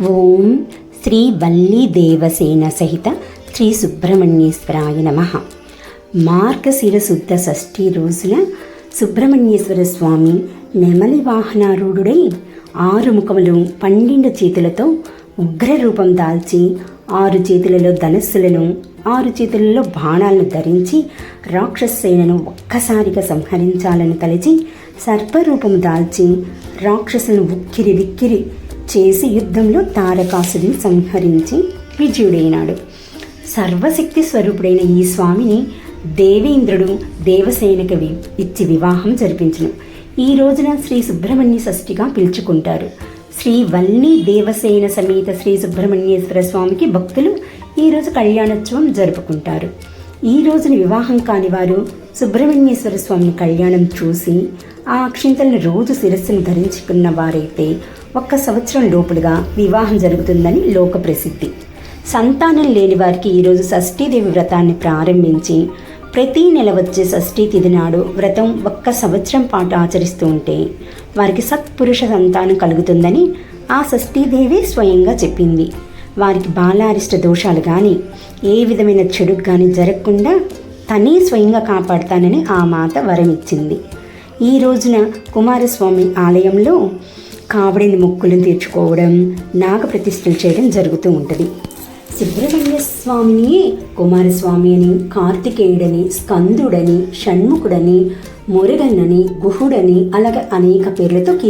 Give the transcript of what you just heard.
ఓం శ్రీ వల్లి దేవసేన సహిత శ్రీ సుబ్రహ్మణ్యేశ్వరాయ నమ. మార్గశిర శుద్ధ షష్ఠి రోజున సుబ్రహ్మణ్యేశ్వర స్వామి నెమలి వాహనారూఢుడై ఆరు ముఖములు పన్నెండు చేతులతో ఉగ్రరూపం దాల్చి ఆరు చేతులలో ధనస్సులను ఆరు చేతులలో బాణాలను ధరించి రాక్షసేనను ఒక్కసారిగా సంహరించాలని తలచి సర్పరూపము దాల్చి రాక్షసులను ఉక్కిరి విక్కిరి చేసి యుద్ధంలో తారకాసుని సంహరించి విజయుడైనాడు. సర్వశక్తి స్వరూపుడైన ఈ స్వామిని దేవేంద్రుడు దేవసేనకి వి- ఇచ్చి వివాహం జరిపించను. ఈ రోజున శ్రీ సుబ్రహ్మణ్య షష్ఠిగా పిలుచుకుంటారు. శ్రీ వల్లి దేవసేన సమేత శ్రీ సుబ్రహ్మణ్యేశ్వర స్వామికి భక్తులు ఈరోజు కళ్యాణోత్సవం జరుపుకుంటారు. ఈ రోజున వివాహం కాని వారు సుబ్రహ్మణ్యేశ్వర స్వామిని కళ్యాణం చూసి ఆ అక్షింతలను రోజు శిరస్సును ధరించుకున్న వారైతే ఒక్క సంవత్సరం లోపులుగా వివాహం జరుగుతుందని లోక ప్రసిద్ధి. సంతానం లేని వారికి ఈరోజు షష్ఠీదేవి వ్రతాన్ని ప్రారంభించి ప్రతి నెల వచ్చే షష్ఠీ తిథి నాడు వ్రతం ఒక్క సంవత్సరం పాటు ఆచరిస్తూ ఉంటే వారికి సత్పురుష సంతానం కలుగుతుందని ఆ షష్ఠీదేవి స్వయంగా చెప్పింది. వారికి బాలారిష్ట దోషాలు కానీ ఏ విధమైన చెడు కానీ జరగకుండా తనే స్వయంగా కాపాడుతానని ఆ మాత వరం ఇచ్చింది ఈ రోజున కుమారస్వామి ఆలయంలో కావడిని మొక్కులను తీర్చుకోవడం నాగ ప్రతిష్టలు చేయడం జరుగుతూ ఉంటుంది. సుబ్రహ్మణ్య స్వామిని కుమారస్వామి అని కార్తికేయుడని స్కందుడని షణ్ముఖుడని మురుగన్నని గుహుడని అలాగే అనేక పేర్లతో